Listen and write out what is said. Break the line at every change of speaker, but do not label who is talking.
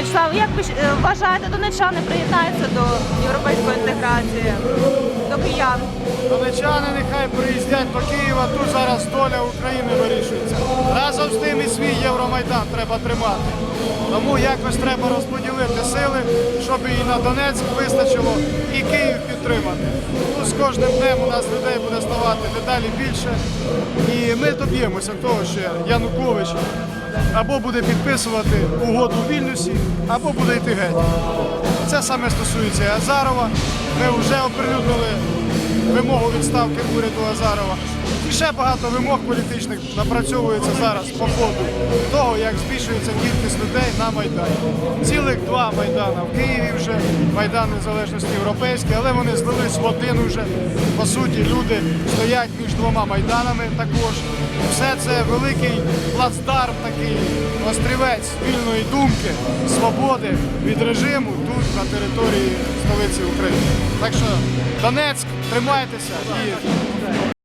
Вячеслав, як ви е, вважаєте, донечани приєднаються до європейської інтеграції, до киян?
Донечани нехай приїздять до Києва, тут зараз доля України вирішується. Разом з тим і свій Євромайдан треба тримати. Тому якось треба розподілити сили, щоб і на Донецьк вистачило, і Київ підтримати. Тут з кожним днем у нас людей буде ставати дедалі більше. І ми доб'ємося того, що Янукович або буде підписувати угоду в Вільнюсі, або буде йти геть. Це саме стосується Азарова. Ми вже оприлюднили вимогу відставки уряду Азарова. І ще багато вимог політичних напрацьовується зараз по ходу того, як збільшується кількість людей на Майдані. Цілих два майдана в Києві вже, Майдан Незалежності Європейський, але вони злились в один уже. По суті, люди стоять між двома майданами також. Все це великий плацдарм, такий острівець вільної думки, свободи від режиму тут на території столиці України. Так що Донецьк, тримайтеся і